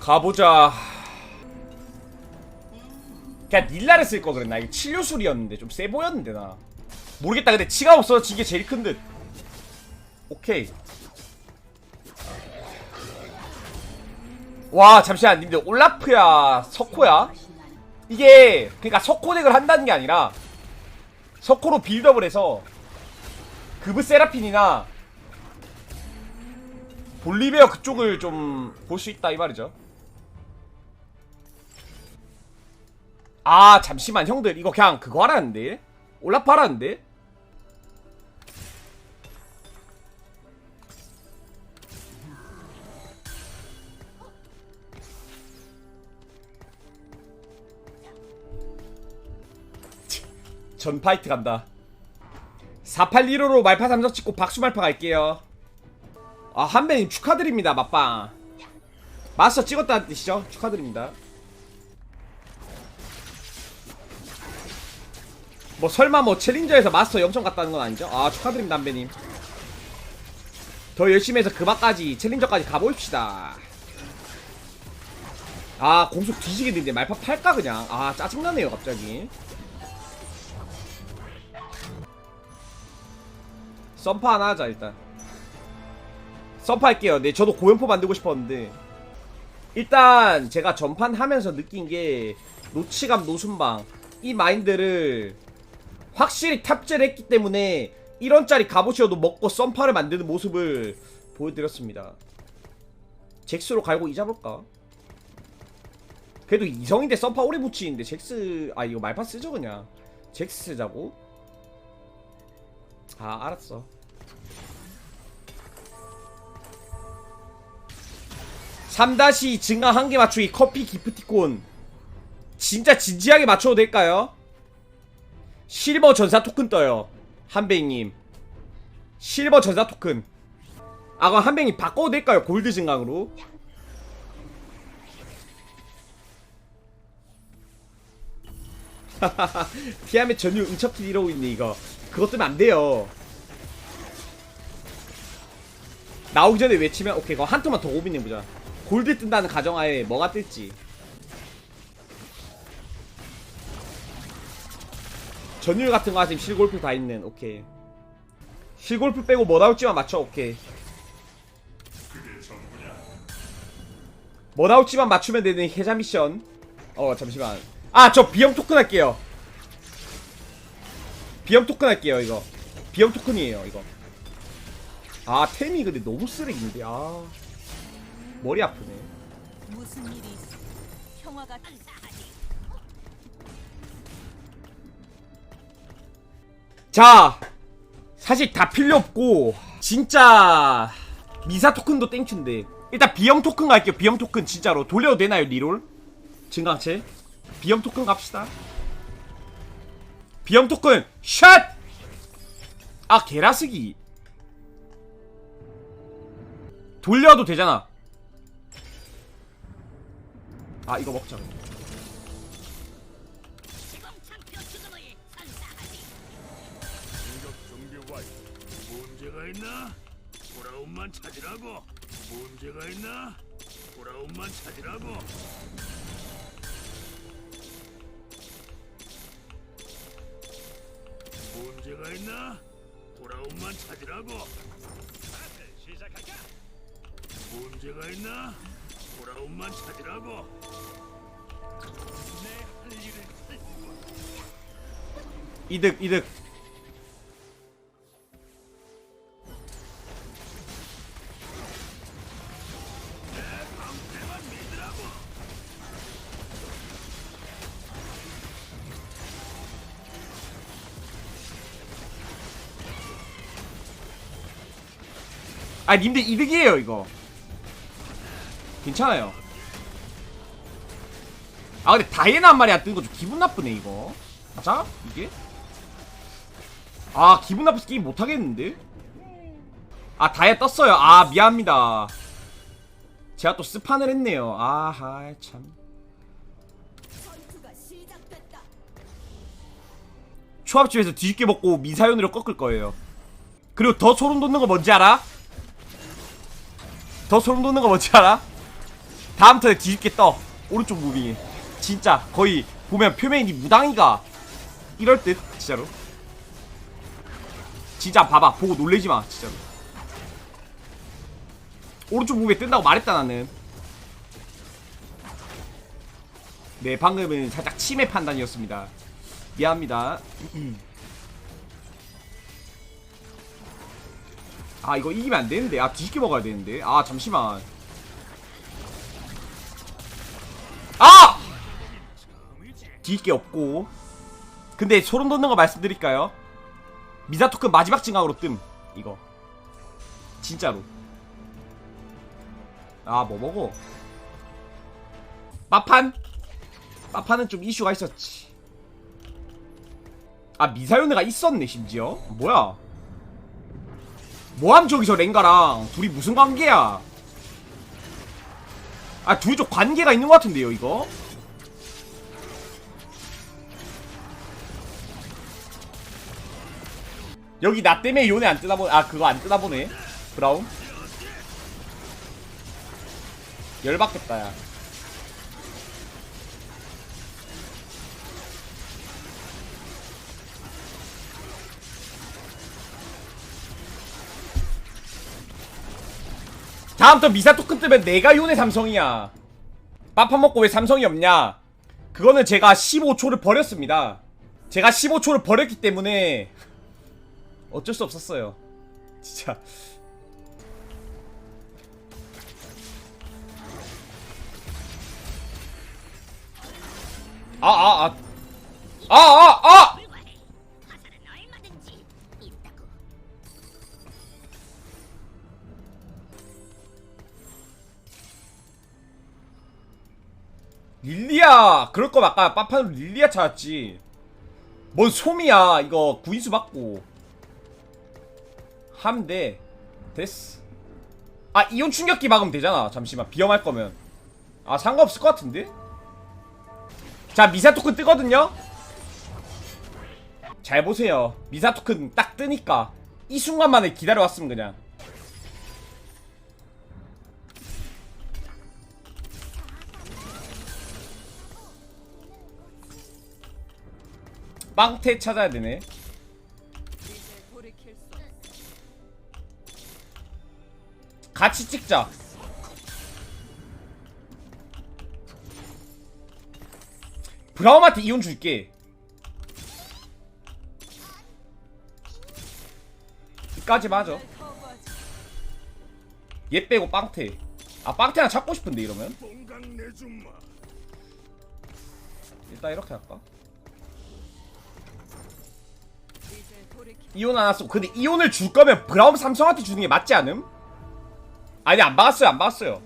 가보자. 그냥 닐라를 쓸 거 그랬나? 이게 치료술이었는데 좀 세 보였는데 나. 모르겠다. 근데 치가 없어진 게 제일 큰 듯. 오케이. 와 잠시만 님들 올라프야 석호야? 이게 그러니까 석호 덱을 한다는 게 아니라 석호로 빌드업을 해서 그브 세라핀이나 볼리베어 그쪽을 좀 볼 수 있다 이 말이죠. 아 잠시만 형들. 이거 그냥 그거 하라는데? 올라프 하라는데? 전 파이트 간다. 4815로 말파 3점 찍고 박수 말파 갈게요. 아 한배님 축하드립니다 맛빵. 마스터 찍었다는 뜻이죠? 축하드립니다 뭐 설마 뭐 챌린저에서 마스터 0점 갔다는 건 아니죠? 아 축하드립니다 한배님. 더 열심히 해서 그마까지 챌린저까지 가봅시다. 아 공속 뒤지겠는데 말파 팔까 그냥? 아 짜증나네요 갑자기. 썸파 하나 하자 일단. 썸파 할게요. 네 저도 고연포 만들고 싶었는데. 일단 제가 전판 하면서 느낀 게 노치감 노순방. 이 마인드를 확실히 탑재를 했기 때문에 1원짜리 갑옷이어도 먹고 썸파를 만드는 모습을 보여드렸습니다 잭스로 갈고 잊어볼까? 그래도 이성인데 썸파 오래 붙이는데 잭스 아 이거 말파 쓰죠 그냥 잭스 쓰자고? 아 알았어 삼다시 증강 한 개 맞추기 커피 기프티콘 진짜 진지하게 맞춰도 될까요? 실버 전사 토큰 떠요. 한배님. 실버 전사 토큰. 아 그럼 한배님 바꿔도 될까요? 골드 증강으로? 티아멧 전유 응첩기 이러고 있네 이거. 그것 뜨면 안 돼요. 나오기 전에 외치면 오케이 그거 한 통만 더 고민해보자. 골드 뜬다는 가정하에 뭐가 뜰지 전율 같은 거 하시면 실골프 다 있는 오케이. 실골프 빼고 뭐 나올지만 맞춰 오케이. 뭐 나올지만 맞추면 되는 해자 미션. 어 잠시만. 아 저 비염 토큰 할게요. 비염 토큰 할게요 이거. 비염 토큰이에요 이거. 아 템이 근데 너무 쓰레기인데 아. 머리 아프네. 무슨 일이 있어? 평화가 자 사실 다 필요 없고 진짜 미사 토큰도 땡큐인데 일단 비염 토큰 갈게요 비염 토큰 진짜로 돌려도 되나요 리롤? 증강체 비염 토큰 갑시다 비염 토큰 샷! 아 게라스기 돌려도 되잖아 아 이거 먹자 그냥. 문제가 있나? 돌아온만 찾으라고. 문제가 있나? 돌아온만 찾으라고. 문제가 있나? 돌아온만 찾으라고. 시작할까? 문제가 있나? 돌아온만 찾으라고. 일을 할 거야. 이득 이득 아 님들 이득이에요 이거 괜찮아요 아 근데 다이애나 한 마리 안 뜨는 거 좀 기분 나쁘네 이거 맞아? 이게? 아 기분 나빠서 게임 못하겠는데? 아 다이아 떴어요 아 미안합니다 제가 또 스판을 했네요 아하 참. 초합집에서 뒤집게 먹고 미사연으로 꺾을 거예요 그리고 더 소름 돋는 거 뭔지 알아? 더 소름 돋는 거 뭔지 알아? 다음 턴에 뒤집게 떠. 오른쪽 무빙이. 진짜 거의 보면 표면이 무당이가. 이럴 듯 진짜로. 진짜 봐봐. 보고 놀래지 마 진짜로. 오른쪽 무빙에 뜬다고 말했다 나는. 네 방금은 살짝 치매 판단이었습니다. 미안합니다 아 이거 이기면 안 되는데. 아 뒤집게 먹어야 되는데. 아 잠시만. 아! 뒤집게 없고. 근데 소름 돋는 거 말씀드릴까요? 미사 토큰 마지막 증강으로 뜸. 이거. 진짜로. 아 뭐 먹어? 마판? 마판은 좀 이슈가 있었지. 아 미사요네가 있었네 심지어? 뭐야 뭐함 저기서 랭가랑? 둘이 무슨 관계야? 아 둘이 좀 관계가 있는 것 같은데요 이거? 여기 나 때문에 요네 안 뜨나 보네. 아 그거 안 뜨나 보네. 브라운? 열받겠다 야 다음 턴 미사 토큰 뜨면 내가 요네 삼성이야. 빠파 먹고 왜 삼성이 없냐? 그거는 제가 15초를 버렸습니다. 제가 15초를 버렸기 때문에 어쩔 수 없었어요. 진짜. 아아아 아. 아 아! 아 그럴 거면 아까 빠판으로 릴리아 찾았지. 뭔 솜이야. 이거 구인수 받고. 함대. 됐어. 아 이온 충격기 막으면 되잖아. 잠시만. 비염할 거면. 아 상관없을 것 같은데? 자 미사 토큰 뜨거든요? 잘 보세요. 미사 토큰 딱 뜨니까 이 순간만에 기다려왔으면 그냥 빵태 찾아야 되네. 같이 찍자. 브라움한테 이혼 줄게. 이까지 맞아. 얘 빼고 빵태. 아 빵태 하나 찾고 싶은데 이러면. 일단 이렇게 할까? 이혼 안 왔어. 근데 이혼을 줄 거면 브라움 삼성한테 주는 게 맞지 않음? 아니 안 박았어요, 안 박았어요.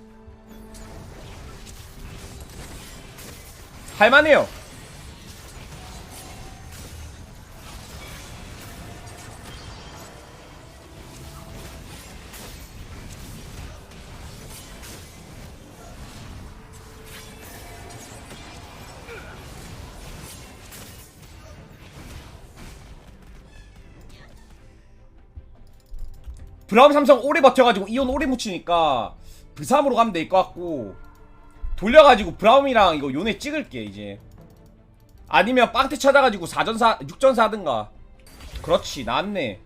할만해요. 브라움 삼성 오래 버텨가지고 이온 오래 묻히니까 브삼으로 가면 될 것 같고 돌려가지고 브라움이랑 이거 요네 찍을게 이제. 아니면 빵태 찾아가지고 4전사 6전사 하든가. 그렇지 낫네.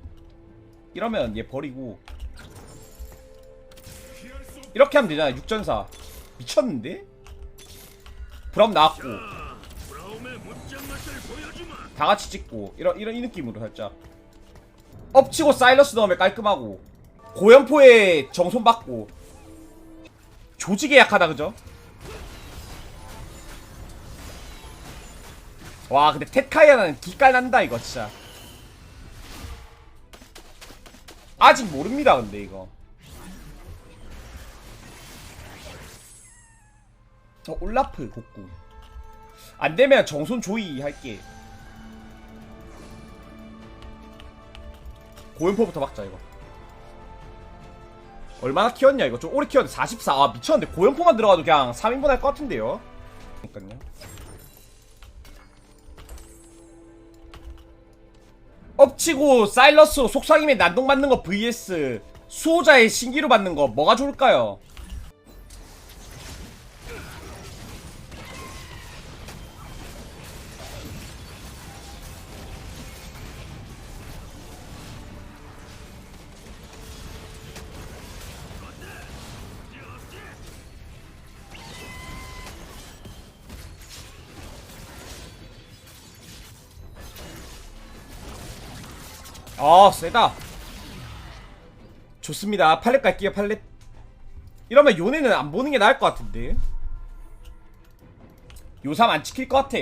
이러면 얘 버리고. 이렇게 하면 되잖아 6전사. 미쳤는데? 브라움 나왔고. 자, 브라움의 못장 맛을 보여주마. 다 같이 찍고. 이런 이런 이 느낌으로 살짝. 엎치고 사일러스 넣으면 깔끔하고 고연포에 정손 받고 조직에 약하다 그죠? 와 근데 테카이아는 기깔 난다 이거 진짜. 아직 모릅니다 근데 이거. 어 올라프 복구. 안되면 정손 조이 할게. 고연포부터 막자 이거 얼마나 키웠냐 이거. 좀 오래 키웠는데 44 아 미쳤는데. 고연포만 들어가도 그냥 3인분 할 것 같은데요? 그니까요. 엎치고 사일러스로 속삭임에 난동 받는 거 vs 수호자의 신기루 받는 거 뭐가 좋을까요? 아 세다. 좋습니다. 팔렛 갈게요 팔렛. 이러면 요네는 안 보는 게 나을 것 같은데. 요삼 안 찍힐 것 같아.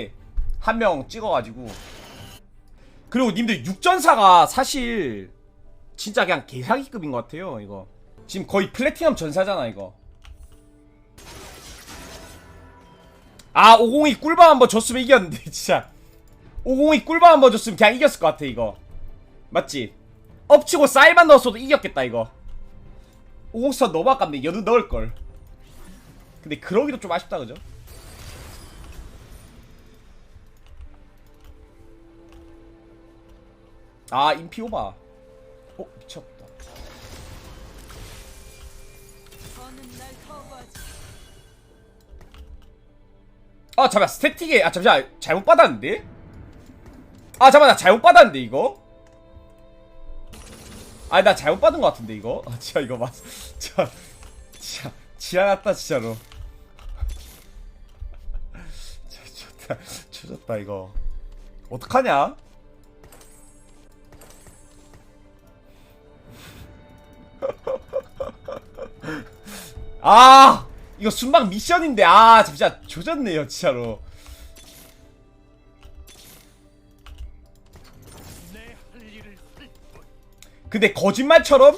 한 명 찍어가지고. 그리고 님들 육전사가 사실 진짜 그냥 개사기급인 것 같아요 이거. 지금 거의 플래티넘 전사잖아 이거. 아 502 꿀밤 한번 줬으면 이겼는데 진짜. 502 꿀밤 한번 줬으면 그냥 이겼을 것 같아 이거 맞지? 엎치고 쌀만 넣었어도 이겼겠다 이거 504 너무 아깝네 여도 넣을걸 근데 그러기도 좀 아쉽다 그죠? 아 인피 오바 어 미쳤다. 아 잠깐 스태틱에 아 잠시만 잘못 받았는데? 아 잠깐 나 잘못 받았는데 이거? 아니 나 잘못 받은 것 같은데 이거? 아 진짜 이거 맞 진짜 진짜 지랄났다 진짜로 좋다 조졌다 이거 어떡하냐? 아 이거 순방 미션인데 아 진짜 조졌네요 진짜로 근데 거짓말처럼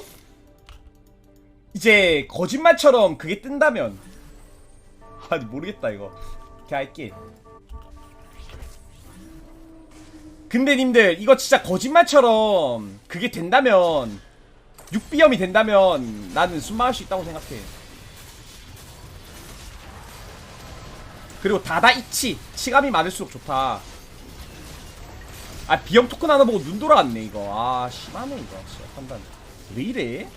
이제 거짓말처럼 그게 뜬다면. 아니 모르겠다 이거. 할게. 근데 님들 이거 진짜 거짓말처럼 그게 된다면 6비염이 된다면 나는 순망할 수 있다고 생각해. 그리고 다다 이치 치감이 많을수록 좋다 아 비염 토큰 하나 보고 눈 돌아갔네 이거. 아 심하네 이거. 진짜 판단. 왜 이래?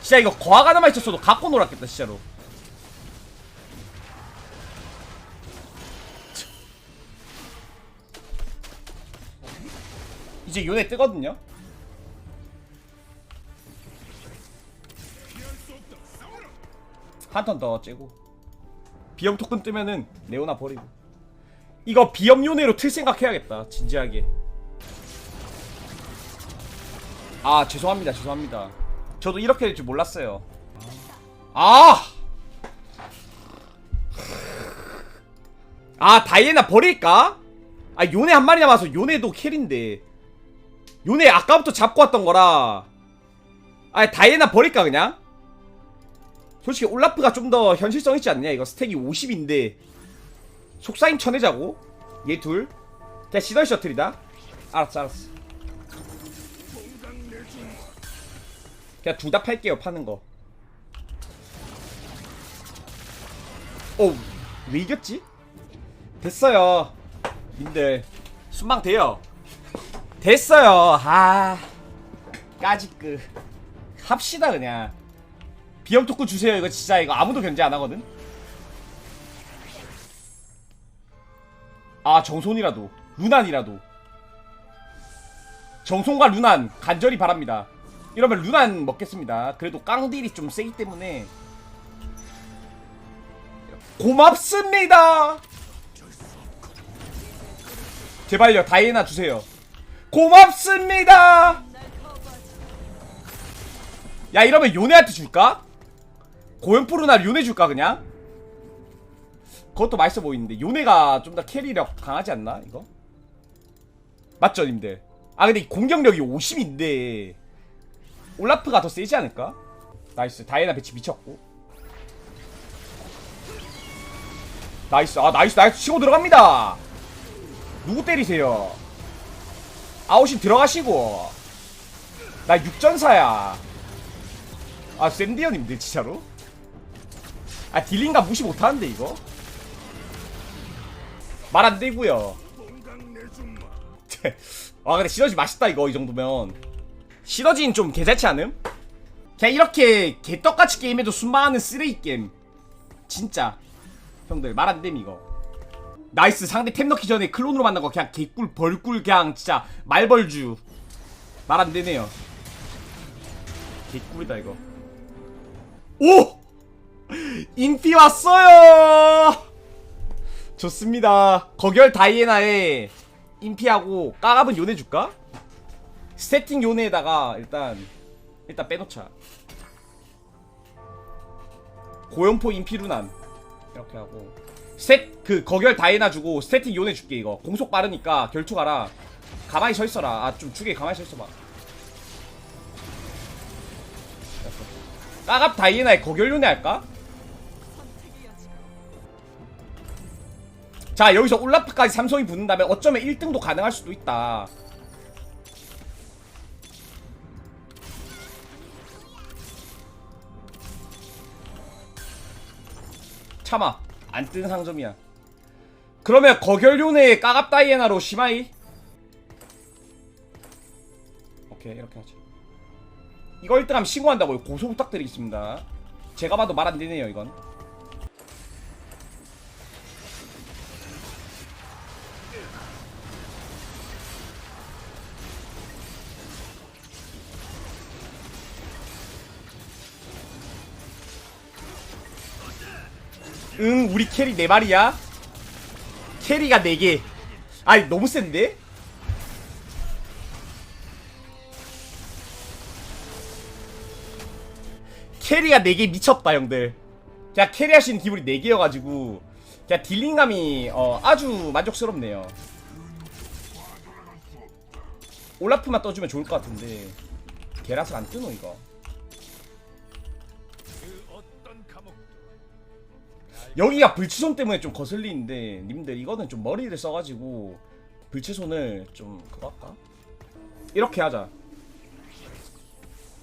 진짜 이거 거학 하나만 있었어도 갖고 놀았겠다 진짜로. 이제 요네 뜨거든요? 한 턴 더 째고 비염 토큰 뜨면은 레오나 버리고 이거 비염 요네로 틀 생각해야겠다 진지하게 아 죄송합니다 죄송합니다 저도 이렇게 될 줄 몰랐어요 아! 아 다이애나 버릴까? 아 요네 한 마리 남아서 요네도 킬인데 요네 아까부터 잡고 왔던 거라 아 다이애나 버릴까 그냥? 솔직히 올라프가 좀 더 현실성 있지 않냐? 이거 스택이 50인데 속사임 쳐내자고? 얘 둘? 그냥 시던 셔틀이다. 알았어 알았어. 그냥 둘 다 팔게요 파는 거. 어우 왜 이겼지? 됐어요. 님들. 순방 돼요. 됐어요. 아 까짓그. 합시다 그냥 비염 토크 주세요. 이거 진짜 이거 아무도 견제 안 하거든. 아 정손이라도. 루난이라도. 정손과 루난 간절히 바랍니다. 이러면 루난 먹겠습니다. 그래도 깡딜이 좀 세기 때문에. 고맙습니다! 제발요 다이애나 주세요. 고맙습니다. 야 이러면 요네한테 줄까? 고연프루나 요네 줄까 그냥? 그것도 맛있어 보이는데 요네가 좀 더 캐리력 강하지 않나 이거? 맞죠 님들? 아 근데 이 공격력이 50인데 올라프가 더 세지 않을까? 나이스 다이애나 배치 미쳤고 나이스 아 나이스 나이스 치고 들어갑니다 누구 때리세요 아웃이 들어가시고 나 육전사야 아 샌디언님들 진짜로? 아 딜링가 무시 못하는데 이거? 말 내주마. 아 근데 시너지 맛있다 이거 이 정도면 시너지는 좀 개잘치 않음? 그냥 이렇게 개떡같이 게임해도 순방하는 쓰레기 게임 진짜 형들 말 안 됨 이거 나이스 상대 템 넣기 전에 클론으로 만난 거 그냥 개꿀 벌꿀 그냥 진짜 말벌주 말 안 되네요 개꿀이다 이거 오! 인피 왔어요 좋습니다. 거결 다이애나에 인피하고 까갑은 요네 줄까? 세팅 요네에다가 일단 일단 빼놓자. 고연포 인피루난 이렇게 하고 셋그 거결 다이애나 주고 세팅 요네 줄게 이거 공속 빠르니까 결투 가라. 가만히 서 있어라. 아좀 주게 가만히 서 있어봐. 까갑 다이애나에 거결 요네 할까? 자 여기서 올라프까지 삼성이 붙는다면 어쩌면 1등도 가능할 수도 있다. 참아. 안 뜨는 상점이야. 그러면 거결요네 까갑 다이애나로 시마이. 오케이 이렇게 하지. 이거 1등하면 신고한다고요. 고소 부탁드리겠습니다. 제가 봐도 말 안 되네요 이건 응 우리 캐리 4마리야. 캐리가 4개. 아니 너무 센데? 캐리가 4개 미쳤다 형들. 그냥 캐리 있는 기분이 4개여가지고. 그냥 딜링감이 어, 아주 만족스럽네요. 올라프만 떠주면 좋을 것 같은데. 게라스 안 뜨노 이거 여기가 불치손 때문에 좀 거슬리는데 님들 이거는 좀 머리를 써가지고 불치손을 좀 그거 할까? 이렇게 하자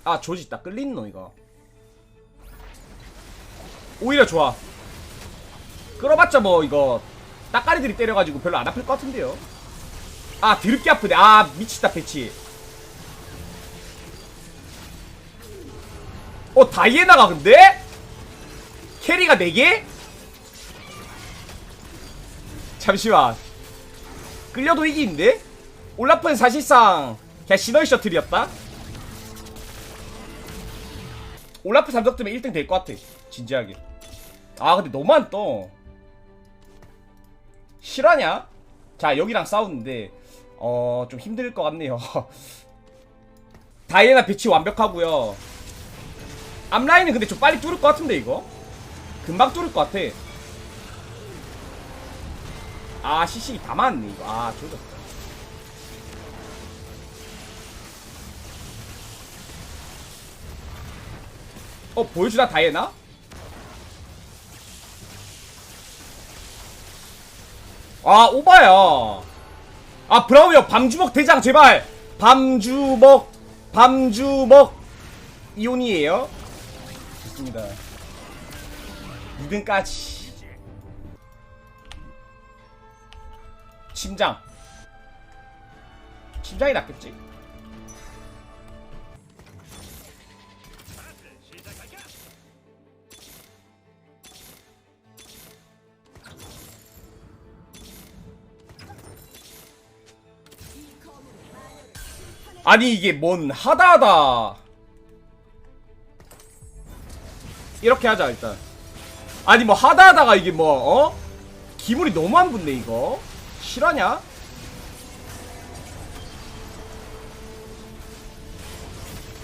아 조지 끌리는 너 이거 오히려 좋아 끌어봤자 뭐 이거 따까리들이 때려가지고 별로 안 아플 것 같은데요 아 드럽게 아프네 아 미치다 배치 어 다이애나가 근데? 캐리가 4개? 잠시만. 끌려도 이기는데? 올라프는 사실상 그냥 시너이 셔틀이었다? 올라프 삼적 뜨면 1등 될 것 같아 진지하게. 아 근데 너무 안 떠. 실화냐? 자 여기랑 싸우는데 어 좀 힘들 것 같네요. 다이애나 배치 완벽하고요. 앞라인은 근데 좀 빨리 뚫을 것 같은데 이거? 금방 뚫을 것 같아 아 CC 다 맞네 이거. 아 조졌다. 어 보여주나 다이애나? 아 오바야. 아 브라우요 밤주먹 대장 제발. 밤주먹 밤주먹 이온이에요? 좋습니다. 2등까지 침장. 침장이 낫겠지? 아니 이게 뭔 하다하다. 이렇게 하자 일단. 아니 뭐 하다하다가 이게 뭐 어? 기물이 너무 안 붙네 이거 실화냐?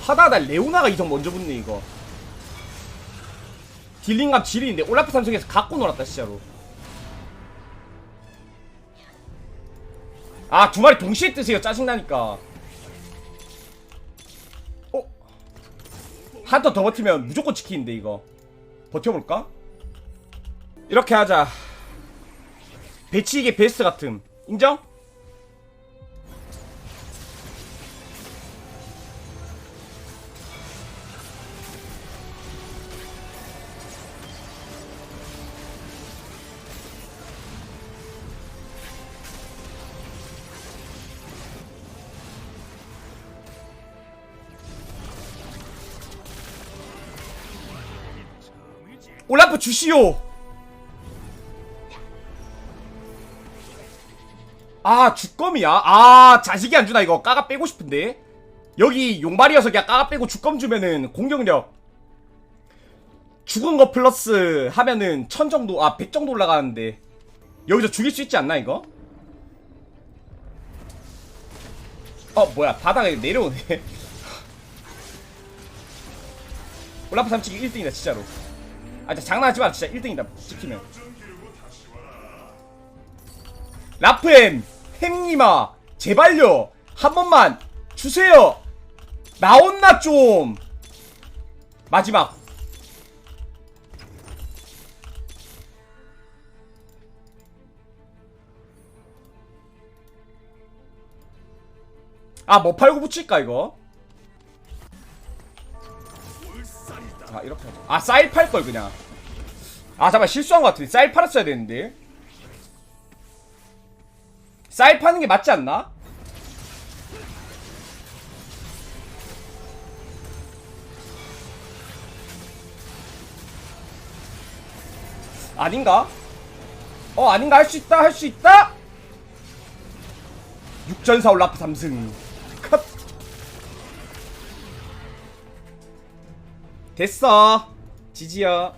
하다하다 레오나가 이성 먼저 붙네 이거 딜링감 지리인데 올라프 삼성에서 갖고 놀았다 진짜로 아 두 마리 동시에 뜨세요 짜증나니까 어? 한턴더 버티면 무조건 지키는데 이거 버텨볼까? 이렇게 하자 배치 이게 베스트 같음 인정? 올라프 주시오 아 주검이야? 아 자식이 안 주나 이거? 까가 빼고 싶은데? 여기 용발이어서 그냥 까가 빼고 주검 주면은 공격력. 죽은 거 플러스 하면은 천 정도 아100 정도 올라가는데. 여기서 죽일 수 있지 않나 이거? 어 뭐야 바닥에 내려오네. 올라프 삼치기 1등이다 진짜로. 아 진짜 장난하지 마 진짜 1등이다 찍히면 라프엠 햄님아 제발요. 한 번만 주세요. 나온나 좀. 마지막. 아 뭐 팔고 붙일까 이거. 아 이렇게 하자. 아 쌀 팔 걸 그냥. 아 잠깐 실수한 것 같은데. 쌀 팔았어야 되는데 쌀 파는 게 맞지 않나? 아닌가? 어 아닌가? 할 수 있다 할 수 있다! 6전사 올라프 3승. 컷! 됐어. 지지야